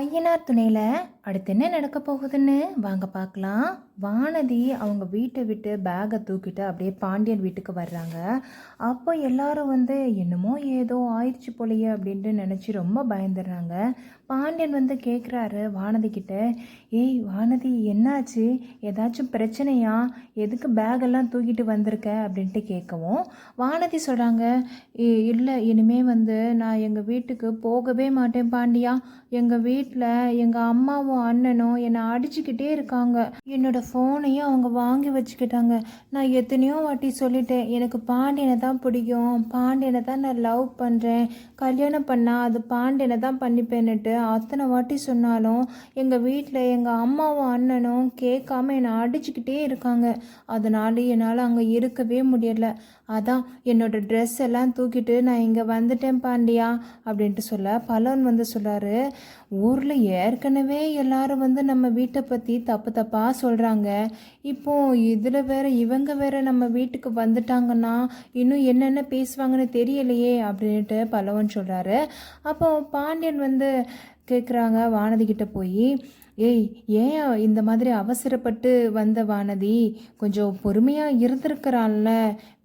ஐயனார் துணையில் அடுத்து என்ன நடக்க போகுதுன்னு? வாங்க பார்க்கலாம். வானதி அவங்க வீட்டை விட்டு பேகை தூக்கிட்டு அப்படியே பாண்டியன் வீட்டுக்கு வர்றாங்க. அப்போ எல்லாரும் வந்து என்னமோ ஏதோ ஆயிடுச்சு போலையே அப்படின்ட்டு நினச்சி ரொம்ப பயந்துடுறாங்க. பாண்டியன் வந்து கேட்குறாரு வானதி கிட்ட ஏய் வானதி என்னாச்சு? ஏதாச்சும் பிரச்சனையா? எதுக்கு பேகெல்லாம் தூக்கிட்டு வந்திருக்க? அப்படின்ட்டு கேட்கவும் வானதி சொல்கிறாங்க இல்லை இனிமே வந்து நான் எங்கள் வீட்டுக்கு போகவே மாட்டேன் பாண்டியா. எங்கள் வீட்டில் எங்கள் அம்மாவும் அண்ணனும் என்னை அடிச்சுக்கிட்டே இருக்காங்க. என்னோட ஃபோனையும் அவங்க வாங்கி வச்சுக்கிட்டாங்க. நான் எத்தனையோ வாட்டி சொல்லிட்டேன் எனக்கு பாண்டியனை தான் பிடிக்கும். பாண்டியனை தான் நான் லவ் பண்ணுறேன் கல்யாணம் பண்ணால் அது பாண்டியனை தான் பண்ணிப்பேன்னுட்டு அத்தனை வாட்டி சொன்னாலும் எங்கள் வீட்டில் எங்கள் அம்மாவும் அண்ணனும் கேட்காம என்னை அடிச்சுக்கிட்டே இருக்காங்க. அதனால என்னால் அங்கே இருக்கவே முடியல. அதான் என்னோட ட்ரெஸ் எல்லாம் தூக்கிட்டு நான் இங்கே வந்துட்டேன் பாண்டியா அப்படின்ட்டு சொல்ல பலன் வந்து சொல்லார். ஊரில் ஏற்கனவே எல்லாரும் வந்து நம்ம வீட்டை பற்றி தப்பு தப்பாக சொல்கிறாங்க இப்போ இதில் வேற இவங்க வேற நம்ம வீட்டுக்கு வந்துட்டாங்கன்னா இன்னும் என்னென்ன பேசுவாங்கன்னு தெரியலையே அப்படின்ட்டு பல்லவன் சொல்கிறாரு அப்போ பாண்டியன் வந்து கேட்குறாங்க வானதி கிட்ட போய் ஏய் ஏன் இந்த மாதிரி அவசரப்பட்டு வந்த வானதி? கொஞ்சம் பொறுமையாக இருந்திருக்கிறான்ல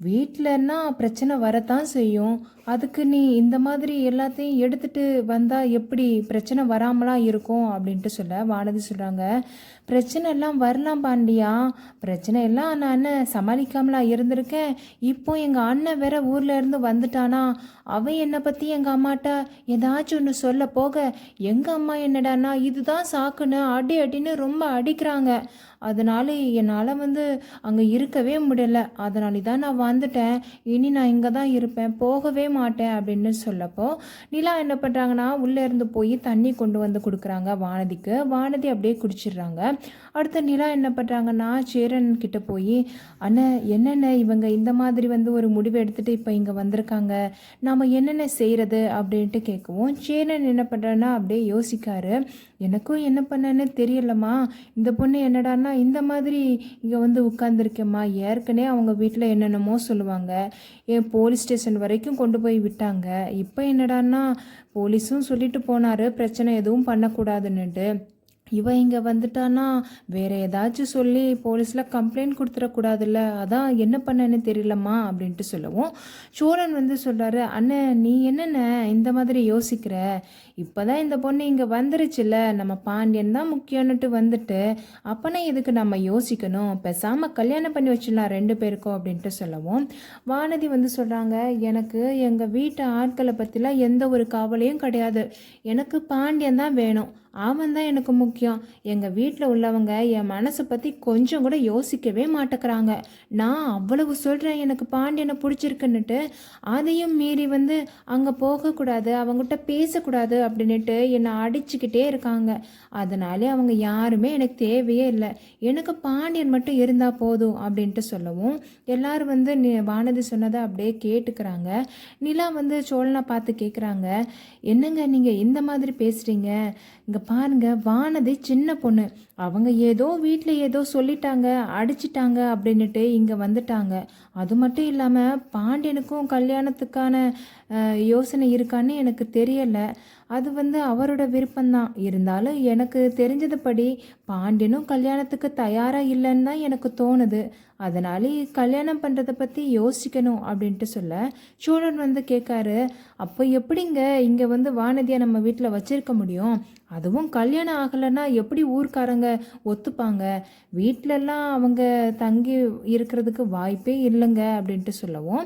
வீட்டிலன்னா பிரச்சனை வரத்தான் செய்யும். அதுக்கு நீ இந்த மாதிரி எல்லாத்தையும் எடுத்துட்டு வந்தால் எப்படி பிரச்சனை வராமலாம் இருக்கும் அப்படின்ட்டு சொல்ல வானதி சொல்கிறாங்க பிரச்சனை எல்லாம் வரலாம் பாண்டியா. பிரச்சனை எல்லாம் நான் அண்ணன் சமாளிக்காமலாம் இருந்திருக்கேன்? இப்போ எங்கள் அண்ணன் வேற ஊரில் இருந்து வந்துட்டானா. அவன் என்னை பற்றி எங்கள் அம்மாட்ட ஏதாச்சும் ஒன்று சொல்ல போக எங்கள் அம்மா என்னடானா இதுதான் சாக்குன்னு அடி அடின்னு ரொம்ப அடிக்கிறாங்க. அதனால் என்னால் வந்து அங்கே இருக்கவே முடியல. அதனால தான் நான் வந்துட்டேன். இனி நான் இங்கே தான் இருப்பேன். போகவே மாட்டேன் அப்படின்னு சொல்லப்போ நிலா என்ன பண்ணுறாங்கன்னா உள்ளே இருந்து போய் தண்ணி கொண்டு வந்து கொடுக்குறாங்க வானதிக்கு. வானதி அப்படியே குடிச்சிடுறாங்க. அடுத்த நிலா என்ன பண்ணுறாங்கன்னா சேரன் கிட்ட போய் அண்ணன் என்னென்ன இவங்க இந்த மாதிரி வந்து ஒரு முடிவு எடுத்துகிட்டு இப்போ இங்கே வந்திருக்காங்க? நாம் என்னென்ன செய்கிறது அப்படின்ட்டு கேட்கவும் சேரன் என்ன பண்ணுறேன்னா அப்படியே யோசிக்காரு. எனக்கும் என்ன பண்ணேன்னு தெரியலம்மா. இந்த பொண்ணு என்னடான்னா இந்த மாதிரி இங்கே வந்து உட்காந்துருக்கேம்மா ஏற்கனவே அவங்க வீட்டில் என்னென்னமோ சொல்லுவாங்க. ஏன் போலீஸ் ஸ்டேஷன் வரைக்கும் கொண்டு போய் விட்டாங்க. இப்போ என்னடான்னா போலீஸும் சொல்லிட்டு போனார். பிரச்சனை எதுவும் பண்ணக்கூடாதுன்னுட்டு. இவன் இங்கே வந்துட்டானா? வேற ஏதாச்சும் சொல்லி போலீஸில் கம்ப்ளைண்ட் கொடுத்துடக்கூடாதுல்ல. அதான் என்ன பண்ணேன்னு தெரியலம்மா அப்படின்ட்டு சொல்லவும் சோழன் வந்து சொல்கிறாரு அண்ணன் நீ என்னென்ன இந்த மாதிரி யோசிக்கிற? இப்போ தான் இந்த பொண்ணு இங்கே வந்துருச்சுல்ல. நம்ம பாண்டியன் தான் முக்கியம்னுட்டு வந்துட்டு அப்போனா இதுக்கு நம்ம யோசிக்கணும்? பேசாமல் கல்யாணம் பண்ணி வச்சிடலாம் ரெண்டு பேருக்கும் அப்படின்ட்டு சொல்லவும் வானதி வந்து சொல்கிறாங்க எனக்கு எங்கள் வீட்டு ஆட்களை பற்றிலாம் எந்த ஒரு கவலையும் கிடையாது. எனக்கு பாண்டியன் தான் வேணும். அவன் தான் எனக்கு முக்கியம். எங்கள் வீட்டில் உள்ளவங்க என் மனசை பற்றி கொஞ்சம் கூட யோசிக்கவே மாட்டேக்கிறாங்க. நான் அவ்வளவு சொல்கிறேன் எனக்கு பாண்டியனை பிடிச்சிருக்குன்னுட்டு அதையும் மீறி வந்து அங்கே போகக்கூடாது அவங்ககிட்ட பேசக்கூடாது அப்படின்னுட்டு என்னை அடிச்சுக்கிட்டே இருக்காங்க. அதனாலே அவங்க யாருமே எனக்கு தேவையே இல்லை. எனக்கு பாண்டியன் மட்டும் இருந்தால் போதும் அப்படின்ட்டு சொல்லவும் எல்லாரும் வந்து நி வானதி சொன்னதை அப்படியே கேட்டுக்கிறாங்க. நிலா வந்து சோழனை பார்த்து கேட்குறாங்க என்னங்க நீங்கள் இந்த மாதிரி பேசுகிறீங்க இங்கே பாருங்க வானதி சின்ன பொண்ணு. அவங்க ஏதோ வீட்டில் ஏதோ சொல்லிட்டாங்க அடிச்சிட்டாங்க அப்படின்னுட்டு இங்கே வந்துட்டாங்க. அது மட்டும் இல்லாமல் பாண்டியனுக்கும் கல்யாணத்துக்கான யோசனை இருக்கான்னு எனக்கு தெரியலை. அது வந்து அவரோட விருப்பம்தான். இருந்தாலும் எனக்கு தெரிஞ்சதுபடி பாண்டியனும் கல்யாணத்துக்கு தயாராக இல்லைன்னு தான் எனக்கு தோணுது. அதனாலே கல்யாணம் பண்ணுறதை பற்றி யோசிக்கணும் அப்படின்ட்டு சொல்ல சோழன் வந்து கேட்காரு அப்போ எப்படிங்க இங்கே வந்து வானதியை நம்ம வீட்டில் வச்சுருக்க முடியும்? அதுவும் கல்யாணம் ஆகலைன்னா எப்படி ஊர்க்காரங்க ஒத்துப்பாங்க? வீட்டிலலாம் அவங்க தங்கி இருக்கிறதுக்கு வாய்ப்பே இல்லைங்க அப்படின்ட்டு சொல்லவும்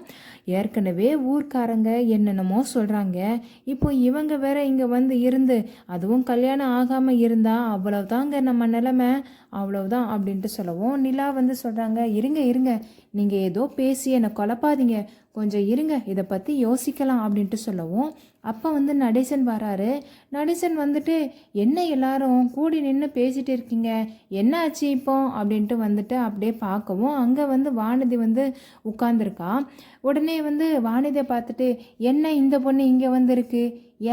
ஏற்கனவே ஊர்க்காரங்க என்னென்னமோ சொல்கிறாங்க இப்போ இவங்க வேற இங்கே வந்து இருந்து அதுவும் கல்யாணம் ஆகாமல் இருந்தால் அவ்வளவுதாங்க நம்ம நிலமை அவ்வளவுதான் அப்படின்ட்டு சொல்லவும் நிலா வந்து சொல்கிறாங்க இருங்க இருங்க. நீங்கள் ஏதோ பேசி என்னை குழப்பாதீங்க. கொஞ்சம் இருங்க இதை பற்றி யோசிக்கலாம் அப்படின்ட்டு சொல்லவும் அப்போ வந்து நடேசன் வராரு. நடேசன் வந்துட்டு என்ன எல்லாரும் கூடி நின்று பேசிட்டு இருக்கீங்க? என்ன ஆச்சு இப்போ? அப்படின்ட்டு வந்துட்டு அப்படியே பார்க்கவும் அங்கே வந்து வானதி வந்து உட்காந்துருக்கா உடனே வந்து வானதியை பார்த்துட்டு என்ன இந்த பொண்ணு இங்கே வந்திருக்கு?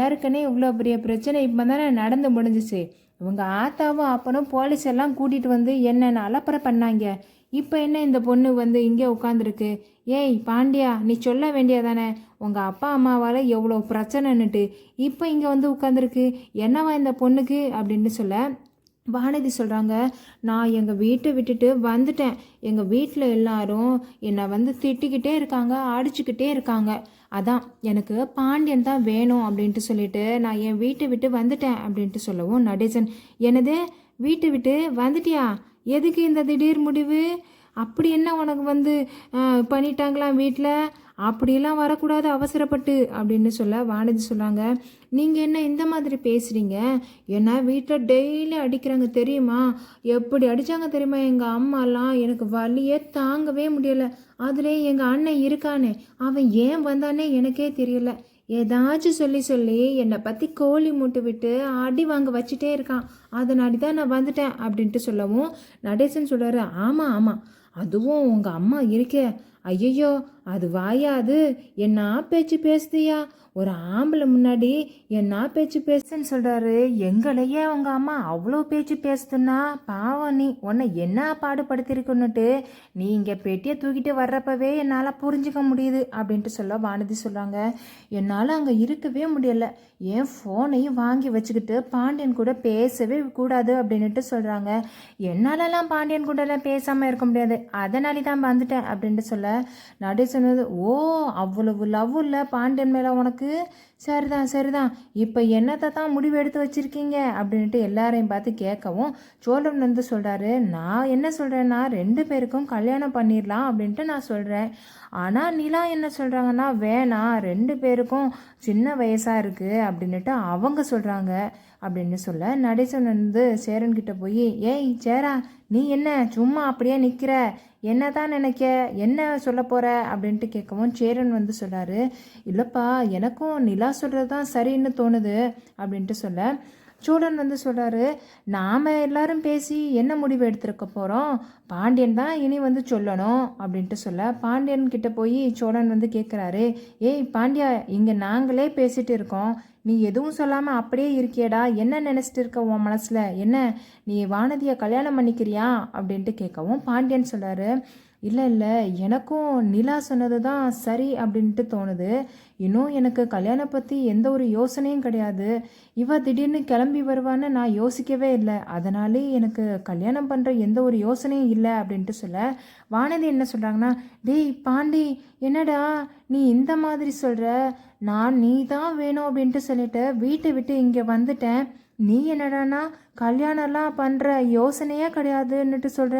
ஏற்கனவே இவ்வளோ பெரிய பிரச்சனை இப்போ தானே நடந்து முடிஞ்சிச்சு. இவங்க ஆத்தாவும் அப்பனும் போலீஸ் எல்லாம் கூட்டிகிட்டு வந்து என்னென்ன அலப்பறை பண்ணாங்க? இப்போ என்ன இந்த பொண்ணு வந்து இங்கே உட்காந்துருக்கு ஏய் பாண்டியா நீ சொல்ல வேண்டியதானே? உங்கள் அப்பா அம்மாவால் எவ்வளோ பிரச்சனைன்னுட்டு. இப்போ இங்கே வந்து உட்காந்துருக்கு என்னவா இந்த பொண்ணுக்கு? அப்படின்னு சொல்ல வானதி சொல்கிறாங்க நான் எங்கள் வீட்டை விட்டுட்டு வந்துட்டேன். எங்கள் வீட்டில் எல்லாரும் என்னை வந்து திட்டிக்கிட்டே இருக்காங்க அடிச்சுக்கிட்டே இருக்காங்க. அதான் எனக்கு பாண்டியன் தான் வேணும் அப்படின்ட்டு சொல்லிட்டு நான் என் வீட்டை விட்டு வந்துட்டேன் அப்படின்ட்டு சொல்லவும் நடேசன் என்னது? வீட்டை விட்டு வந்துட்டியா? எதுக்கு இந்த திடீர் முடிவு? அப்படி என்ன உனக்கு வந்து பண்ணிட்டாங்களாம் வீட்டில் அப்படியெல்லாம் வரக்கூடாது அவசரப்பட்டு அப்படின்னு சொல்ல வானதி சொல்கிறாங்க நீங்கள் என்ன இந்த மாதிரி பேசுகிறீங்க ஏன்னா வீட்டில் டெய்லி அடிக்கிறாங்க தெரியுமா? எப்படி அடித்தாங்க தெரியுமா? எங்கள் அம்மாலாம் எனக்கு வலியே தாங்கவே முடியலை. அதிலே எங்கள் அண்ணன் இருக்கானே அவன் ஏன் வந்தானே எனக்கே தெரியல. ஏதாச்சும் சொல்லி சொல்லி என்னை பற்றி கோழி மூட்டு விட்டு அடி வாங்க வச்சுட்டே இருக்கான். அதனாடி தான் நான் வந்துட்டேன் அப்படின்ட்டு சொல்லவும் நடேசன் சொல்கிறாரு ஆமாம் ஆமாம் அதுவும் உங்கள் அம்மா இருக்கே. ஐயையோ அது வாயா அது என்ன பேச்சு பேசுதியா? ஒரு ஆம்பளை முன்னாடி என்ன பேச்சு பேசுன்னு சொல்கிறாரு எங்களையே உங்கள் அம்மா அவ்வளோ பேச்சு பேசுதுன்னா பாவம் நீ. உன்னை என்ன பாடுபடுத்திருக்குன்னுட்டு நீ இங்கே பெட்டியை தூக்கிட்டு வர்றப்பவே என்னால் புரிஞ்சுக்க முடியுது அப்படின்ட்டு சொல்ல வானதி சொல்கிறாங்க என்னால் அங்கே இருக்கவே முடியலை. என் ஃபோனையும் வாங்கி வச்சுக்கிட்டு பாண்டியன் கூட பேசவே கூடாது அப்படின்னுட்டு சொல்கிறாங்க என்னாலலாம் பாண்டியன் கூடலாம் பேசாமல் இருக்க முடியாது. அதனாலே தான் வந்துட்டேன் அப்படின்ட்டு சொல்ல நடு சொன்னது ஓ அவ்வளவு லவ் இல்லை பாண்டியன் மேலே உனக்கு? சரிதான் சரிதான். இப்போ என்னத்தை தான் முடிவு எடுத்து வச்சிருக்கீங்க? அப்படின்ட்டு எல்லாரையும் பார்த்து கேட்கவும் சோழன் வந்து சொல்கிறாரு நான் என்ன சொல்கிறேன்னா ரெண்டு பேருக்கும் கல்யாணம் பண்ணிடலாம் அப்படின்ட்டு நான் சொல்கிறேன் ஆனால் நிலா என்ன சொல்கிறாங்கன்னா வேணாம் ரெண்டு பேருக்கும் சின்ன வயசாக இருக்குது அப்படின்னுட்டு அவங்க சொல்கிறாங்க அப்படின்னு சொல்ல நடேசன் வந்து சேரன்கிட்ட போய் ஏய் சேரா நீ என்ன சும்மா அப்படியே நிற்கிற என்ன தான் நினைக்க? என்ன சொல்ல போகிற அப்படின்ட்டு கேட்கவும் சேரன் வந்து சொல்கிறாரு இல்லைப்பா எனக்கும் நிலா சொல்கிறது தான் சரின்னு தோணுது அப்படின்ட்டு சொல்ல. சூழன் வந்து சொல்கிறாரு நாம் எல்லாரும் பேசி என்ன முடிவு எடுத்திருக்க போகிறோம் பாண்டியன் தான் இனி வந்து சொல்லணும் அப்படின்ட்டு சொல்ல. பாண்டியன் கிட்ட போய் சோழன் வந்து கேட்குறாரு ஏய் பாண்டியா இங்கே நாங்களே பேசிகிட்டு இருக்கோம். நீ எதுவும் சொல்லாமல் அப்படியே இருக்கியேடா. என்ன நினச்சிட்டு இருக்க உன் மனசில்? என்ன நீ வானதியை கல்யாணம் பண்ணிக்கிறியா? அப்படின்ட்டு கேட்கவும் பாண்டியன் சொல்கிறாரு இல்லை இல்லை எனக்கும் நிலா சொன்னது தான் சரி அப்படின்ட்டு தோணுது. இன்னும் எனக்கு கல்யாணம் பற்றி எந்த ஒரு யோசனையும் கிடையாது. இவ திடீர்னு கிளம்பி வருவான்னு நான் யோசிக்கவே இல்லை. அதனாலே எனக்கு கல்யாணம் பண்ணுற எந்த ஒரு யோசனையும் இல்லை அப்படின்ட்டு சொல்ல. வானதி என்ன சொல்கிறாங்கன்னா டேய் பாண்டி என்னடா நீ இந்த மாதிரி சொல்கிற நான் நீ தான் வேணும் அப்படின்ட்டு சொல்லிட்டு வீட்டை விட்டு இங்கே வந்துட்டேன். நீ என்னடானா கல்யாணம்லாம் பண்ணுற யோசனையே கிடையாதுன்னுட்டு சொல்கிற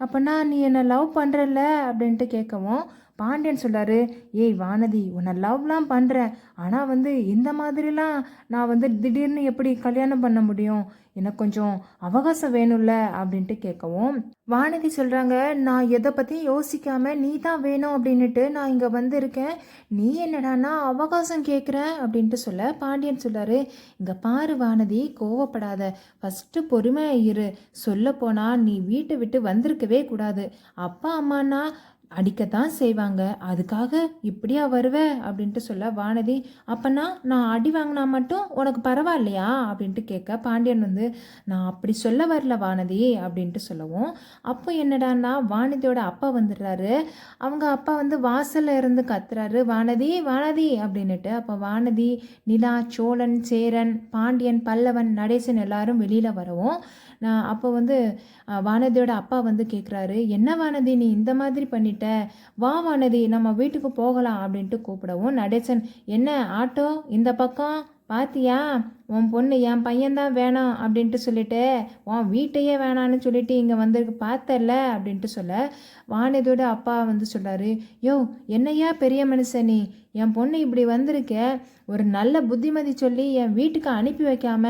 அப்போனா நீ என்னை லவ் பண்ணுறல அப்படின்ட்டு கேட்கவும் பாண்டியன் சொல்கிறாரு ஏய் வானதி உன்னை லவ்லாம் பண்ணுறேன் ஆனால் வந்து இந்த மாதிரிலாம் நான் வந்து திடீர்னு எப்படி கல்யாணம் பண்ண முடியும்? எனக்கு கொஞ்சம் அவகாசம் வேணும்ல அப்படின்ட்டு கேட்கவும் வானதி சொல்கிறாங்க நான் எதை பற்றியும் யோசிக்காம நீ தான் வேணும் அப்படின்னுட்டு நான் இங்கே வந்திருக்கேன். நீ என்னடானா அவகாசம் கேட்குற அப்படின்ட்டு சொல்ல பாண்டியன் சொல்கிறாரு இங்கே பாரு வானதி கோவப்படாத. ஃபஸ்ட்டு பொறுமையாக இரு. சொல்லப்போனால் நீ வீட்டை விட்டு வந்திருக்கவே கூடாது. அப்பா அம்மானா அடிக்கத்தான் செய்வாங்க. அதுக்காக இப்படியா வருவ? அப்படின்ட்டு சொல்ல வானதி அப்பனா நான் அடி வாங்கினா மட்டும் உனக்கு பரவாயில்லையா? அப்படின்ட்டு கேட்க பாண்டியன் வந்து நான் அப்படி சொல்ல வரல வானதி அப்படின்ட்டு சொல்லவும் அப்போ என்னடான்னா வானதியோட அப்பா வந்துடுறாரு. அவங்க அப்பா வந்து வாசலில் இருந்து கத்துறாரு. வானதி வானதி அப்படின்னுட்டு அப்போ வானதி நிலா சோழன் சேரன் பாண்டியன் பல்லவன் நடேசன் எல்லாரும் வெளியில் வரவும் நான் அப்போ வந்து வானதியோட அப்பா வந்து கேட்குறாரு என்ன வானதி நீ இந்த மாதிரி பண்ணிட்ட? வா வானதி நம்ம வீட்டுக்கு போகலாம் அப்படின்ட்டு கூப்பிடவும் நடேசன் என்ன ஆட்டோ? இந்த பக்கம்? பாத்தியா? உன் பொண்ணு என் பையன்தான் வேணாம் அப்படின்ட்டு சொல்லிட்டு உன் வீட்டையே வேணான்னு சொல்லிட்டு இங்கே வந்திருக்கு பார்த்தல அப்படின்ட்டு சொல்ல வானதியோட அப்பா வந்து சொல்கிறாரு யோ என்னையா பெரிய மனுஷன் நீ? என் பொண்ணு இப்படி வந்திருக்க ஒரு நல்ல புத்திமதி சொல்லி என் வீட்டுக்கு அனுப்பி வைக்காம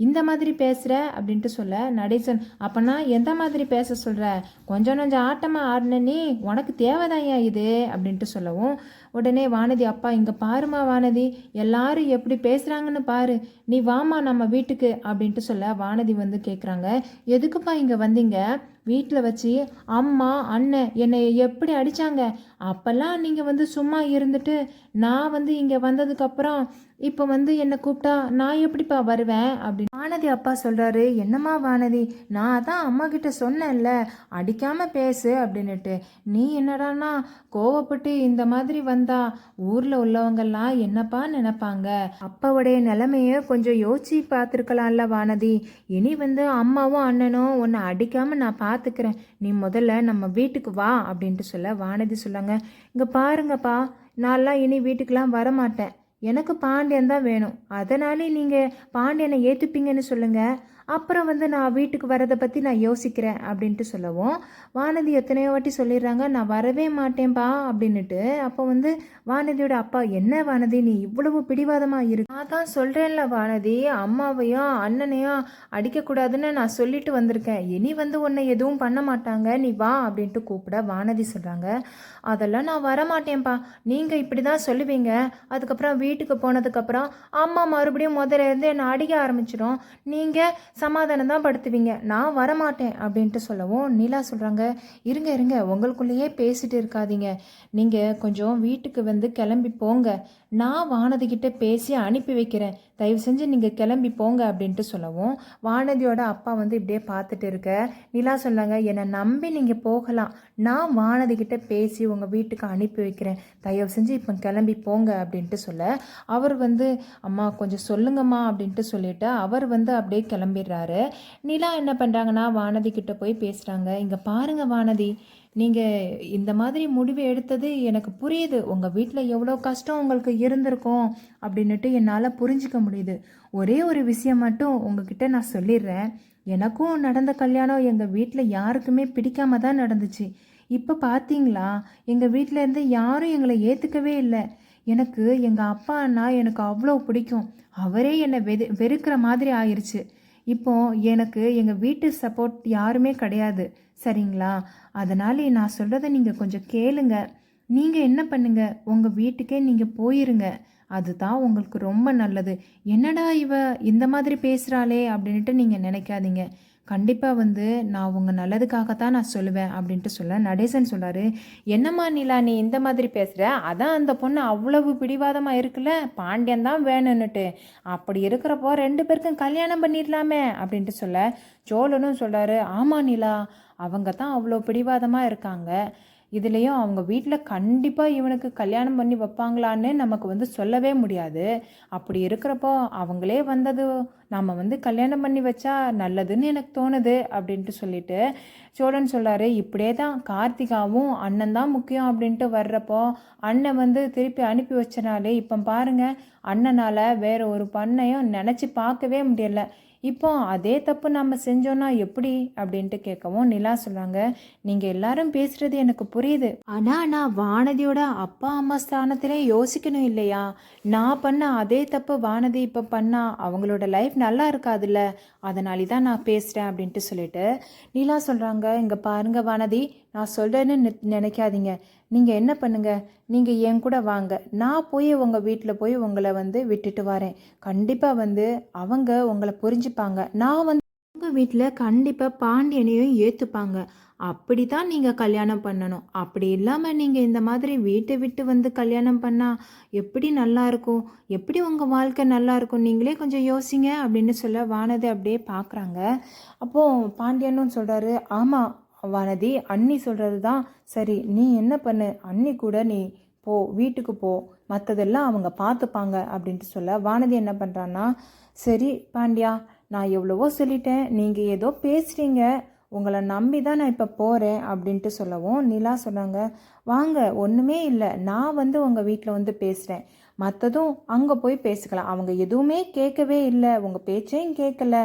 இந்த மாதிரி பேசுகிற அப்படின்ட்டு சொல்ல நடேசன் அப்போனா எந்த மாதிரி பேச சொல்கிற கொஞ்சம் கொஞ்சம் ஆட்டமாக ஆடின நீ உனக்கு தேவைதான்யா இது? அப்படின்ட்டு சொல்லவும் உடனே வானதி அப்பா இங்கே பாருமா வானதி எல்லாரும் எப்படி பேசுகிறாங்கன்னு பாரு நீ வாமா நம்ம வீட்டுக்கு அப்படின்ட்டு சொல்ல வானதி வந்து கேட்குறாங்க எதுக்குப்பா இங்கே வந்தீங்க? வீட்டில் வச்சு அம்மா அண்ணன் என்னை எப்படி அடித்தாங்க அப்போல்லாம் நீங்கள் வந்து சும்மா இருந்துட்டு நான் வந்து இங்கே வந்ததுக்கப்புறம் இப்போ வந்து என்னை கூப்பிட்டா நான் எப்படிப்பா வருவேன்? அப்படின்னு வானதி அப்பா சொல்கிறாரு என்னம்மா வானதி நான் தான் அம்மா கிட்ட சொன்னேன்ல அடிக்காமல் பேசு அப்படின்னுட்டு. நீ என்னடானா கோவப்பட்டு இந்த மாதிரி வந்தா ஊரில் உள்ளவங்கெல்லாம் என்னப்பா நினைப்பாங்க? அப்பாவுடைய நிலமையை கொஞ்சம் யோசிச்சு பார்த்துருக்கலாம்ல வானதி. இனி வந்து அம்மாவும் அண்ணனும் உன்னை அடிக்காமல் நான் பார்த்து பார்த்துக்கிறேன் நீ முதல்ல நம்ம வீட்டுக்கு வா அப்படின்ட்டு சொல்ல வானதி சொல்லாங்க. இங்கே பாருங்கப்பா நான்லாம் இனி வீட்டுக்கெலாம் வரமாட்டேன். எனக்கு பாண்டியன் தான் வேணும். அதனாலே நீங்கள் பாண்டியனை ஏற்றுப்பீங்கன்னு சொல்லுங்கள் அப்புறம் வந்து நான் வீட்டுக்கு வரதை பற்றி நான் யோசிக்கிறேன் அப்படின்ட்டு சொல்லவும் வானதி எத்தனையோ வாட்டி சொல்லிடுறாங்க நான் வரவே மாட்டேன்ப்பா அப்படின்னுட்டு அப்போ வந்து வானதியோட அப்பா என்ன வானதி நீ இவ்வளவு பிடிவாதமாக இரு நான் தான் சொல்கிறேன்ல வானதி அம்மாவையும் அண்ணனையும் அடிக்கக்கூடாதுன்னு நான் சொல்லிட்டு வந்திருக்கேன். இனி வந்து உன்னை எதுவும் பண்ண மாட்டாங்க நீ வா அப்படின்ட்டு கூப்பிட வானதி சொல்கிறாங்க அதெல்லாம் நான் வரமாட்டேன்ப்பா நீங்கள் இப்படி தான் சொல்லுவீங்க. அதுக்கப்புறம் வீட்டுக்கு போனதுக்கப்புறம் அம்மா மறுபடியும் முதல்ல இருந்து என்னை அடிக்க ஆரம்பிச்சிடும். நீங்கள் சமாதானம் தான் படுத்துவீங்க. நான் வரமாட்டேன் அப்படின்ட்டு சொல்லவும் நீலா சொல்கிறாங்க இருங்க இருங்க உங்களுக்குள்ளேயே பேசிட்டு இருக்காதீங்க. நீங்கள் கொஞ்சம் வீட்டுக்கு வந்து கிளம்பி போங்க. நான் வானதிக்கிட்ட பேசி அனுப்பி வைக்கிறேன். தயவு செஞ்சு நீங்கள் கிளம்பி போங்க அப்படின்ட்டு சொல்லவும் வானதியோட அப்பா வந்து இப்படியே பார்த்துட்டு இருக்க நிலா சொன்னாங்க என்னை நம்பி நீங்கள் போகலாம். நான் வானதிக்கிட்ட பேசி உங்கள் வீட்டுக்கு அனுப்பி வைக்கிறேன். தயவு செஞ்சு இப்போ கிளம்பி போங்க அப்படின்ட்டு சொல்ல அவர் வந்து அம்மா கொஞ்சம் சொல்லுங்கம்மா அப்படின்ட்டு சொல்லிட்டு அவர் வந்து அப்படியே கிளம்பிடுறாரு. நிலா என்ன பண்ணுறாங்கன்னா வானதி கிட்ட போய் பேசுகிறாங்க இங்கே பாருங்கள் வானதி நீங்கள் இந்த மாதிரி முடிவு எடுத்தது எனக்கு புரியுது. உங்கள் வீட்டில் எவ்வளோ கஷ்டம் உங்களுக்கு இருந்திருக்கும் அப்படின்னுட்டு என்னால் புரிஞ்சிக்க முடியுது. ஒரே ஒரு விஷயம் மட்டும் உங்ககிட்ட நான் சொல்லிடுறேன். எனக்கும் நடந்த கல்யாணம் எங்கள் வீட்டில் யாருக்குமே பிடிக்காம தான் நடந்துச்சு. இப்போ பார்த்தீங்களா எங்கள் வீட்டில் இருந்து யாரும் எங்களை ஏற்றுக்கவே இல்லை. எனக்கு எங்கள் அப்பா அண்ணா எனக்கு அவ்வளோ பிடிக்கும். அவரே என்னை வெது வெறுக்கிற மாதிரி ஆயிடுச்சு இப்போ எனக்கு எங்கள் வீட்டு சப்போர்ட் யாருமே கிடையாது சரிங்களா? அதனால் நான் சொல்கிறத நீங்கள் கொஞ்சம் கேளுங்க. நீங்கள் என்ன பண்ணுங்க? உங்கள் வீட்டுக்கே நீங்கள் போயிருங்க. அதுதான் உங்களுக்கு ரொம்ப நல்லது. என்னடா இவ இந்த மாதிரி பேசுகிறாளே அப்படின்ட்டு நீங்கள் நினைக்காதீங்க. கண்டிப்பாக வந்து நான் உங்கள் நல்லதுக்காகத்தான் நான் சொல்லுவேன் அப்படின்ட்டு சொல்ல நடேசன் சொல்கிறாரு என்னம்மா நிலா நீ இந்த மாதிரி பேசுகிற அதான் அந்த பொண்ணு அவ்வளவு பிடிவாதமாக இருக்குல்ல? பாண்டியன் தான் வேணும்னுட்டு. அப்படி இருக்கிறப்போ ரெண்டு பேருக்கும் கல்யாணம் பண்ணிடலாமே அப்படின்ட்டு சொல்ல சோழனும் சொல்கிறாரு ஆமாம் நிலா அவங்க தான் அவ்வளோ பிடிவாதமாக இருக்காங்க. இதுலேயும் அவங்க வீட்டில் கண்டிப்பாக இவனுக்கு கல்யாணம் பண்ணி வைப்பாங்களான்னு நமக்கு வந்து சொல்லவே முடியாது. அப்படி இருக்கிறப்போ அவங்களே வந்தது நாம் வந்து கல்யாணம் பண்ணி வச்சா நல்லதுன்னு எனக்கு தோணுது அப்படின்ட்டு சொல்லிட்டு சோழன் சொல்கிறாரு இப்படியே தான் கார்த்திகாவும் அண்ணன் தான் முக்கியம் அப்படின்ட்டு வர்றப்போ அண்ணன் வந்து திருப்பி அனுப்பி வச்சனாலே இப்போ பாருங்கள் அண்ணனால் வேற ஒரு பண்ணையும் நினச்சி பார்க்கவே முடியல. இப்போ அதே தப்பு நம்ம செஞ்சோன்னா எப்படி? அப்படின்ட்டு கேட்கவும் நிலா சொல்கிறாங்க நீங்கள் எல்லாரும் பேசுகிறது எனக்கு புரியுது. ஆனால் நான் வானதியோட அப்பா அம்மா ஸ்தானத்திலே யோசிக்கணும் இல்லையா? நான் பண்ண அதே தப்பு வானதி இப்போ பண்ணால் அவங்களோட லைஃப் நல்லா இருக்காதுல்ல? அதனால தான் நான் பேசுகிறேன் அப்படின்ட்டு சொல்லிட்டு நீலா சொல்கிறாங்க இங்கே பாருங்க வானதி நான் சொல்கிறேன்னு நினைக்காதீங்க. நீங்கள் என்ன பண்ணுங்க? நீங்கள் என் கூட வாங்க. நான் போய் உங்கள் வீட்டில் போய் உங்களை வந்து விட்டுட்டு வரேன். கண்டிப்பாக வந்து அவங்க உங்களை புரிஞ்சுப்பாங்க. நான் வந்து உங்கள் வீட்டில் கண்டிப்பாக பாண்டியனையும் ஏற்றுப்பாங்க அப்படி தான் நீங்கள் கல்யாணம் பண்ணணும். அப்படி இல்லாமல் நீங்கள் இந்த மாதிரி வீட்டை விட்டு வந்து கல்யாணம் பண்ணால் எப்படி நல்லா இருக்கும்? எப்படி உங்கள் வாழ்க்கை நல்லாயிருக்கும் நீங்களே கொஞ்சம் யோசிங்க அப்படின்னு சொல்ல வானதி அப்படியே பார்க்குறாங்க அப்போது பாண்டியனும் சொல்கிறாரு ஆமாம் வானதி அண்ணி சொல்கிறது தான் சரி. நீ என்ன பண்ணு? அண்ணி கூட நீ போ வீட்டுக்கு போ. மற்றதெல்லாம் அவங்க பார்த்துப்பாங்க அப்படின்ட்டு சொல்ல வானதி என்ன பண்ணுறான்னா சரி பாண்டியா நான் எவ்வளவோ சொல்லிட்டேன். நீங்கள் ஏதோ பேசுகிறீங்க உங்களை நம்பி தான் நான் இப்போ போகிறேன் அப்படின்ட்டு சொல்லவும் நிலா சொன்னாங்க. வாங்க ஒன்றுமே இல்லை. நான் வந்து உங்கள் வீட்டில் வந்து பேசுகிறேன் மற்றதும் அங்கே போய் பேசிக்கலாம். அவங்க எதுவுமே கேட்கவே இல்லை. உங்கள் பேச்சையும் கேட்கல.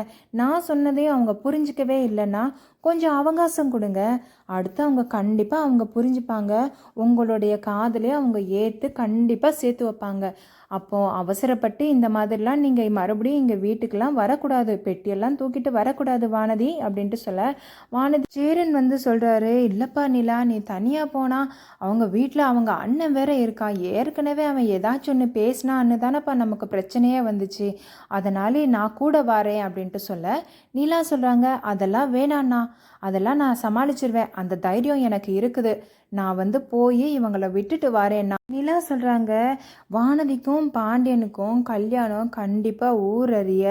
நான் சொன்னதையும் அவங்க புரிஞ்சிக்கவே இல்லைன்னா கொஞ்சம் அவகாசம் கொடுங்க. அடுத்து அவங்க கண்டிப்பாக அவங்க புரிஞ்சுப்பாங்க. உங்களுடைய காதலே அவங்க ஏற்று கண்டிப்பாக சேர்த்து வைப்பாங்க. அப்போது அவசரப்பட்டு இந்த மாதிரிலாம் நீங்கள் மறுபடியும் இங்கே வீட்டுக்கெல்லாம் வரக்கூடாது. பெட்டியெல்லாம் தூக்கிட்டு வரக்கூடாது வானதி அப்படின்ட்டு சொல்ல. வானதி சேரன் வந்து சொல்கிறாரு இல்லைப்பா நிலா நீ தனியாக போனால் அவங்க வீட்டில் அவங்க அண்ணன் வேற இருக்கான் ஏற்கனவே அவன் ஏதாச்சும் ஒன்று பேசினான்னு தானேப்பா நமக்கு பிரச்சனையே வந்துச்சு. அதனாலே நான் கூட வரேன் அப்படின்ட்டு சொல்ல. நிலா சொல்கிறாங்க அதெல்லாம் வேணாண்ணா அதெல்லாம் நான் சமாளிச்சிருவேன். அந்த தைரியம் எனக்கு இருக்குது. நான் வந்து போய் இவங்கள விட்டுட்டு வரேன்னா நிலா சொல்கிறாங்க வானதிக்கும் பாண்டியனுக்கும் கல்யாணம் கண்டிப்பாக ஊரறிய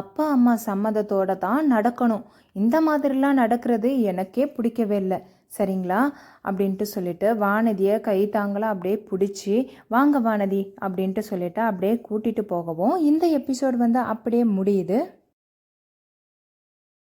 அப்பா அம்மா சம்மதத்தோடு தான் நடக்கணும். இந்த மாதிரிலாம் நடக்கிறது எனக்கே பிடிக்கவே இல்லை. சரிங்களா? அப்படின்ட்டு சொல்லிட்டு வானதியை கை தாங்களாக அப்படியே பிடிச்சி வாங்க வானதி அப்படின்ட்டு சொல்லிட்டு அப்படியே கூட்டிகிட்டு போகவும் இந்த எபிசோட் வந்து அப்படியே முடியுது.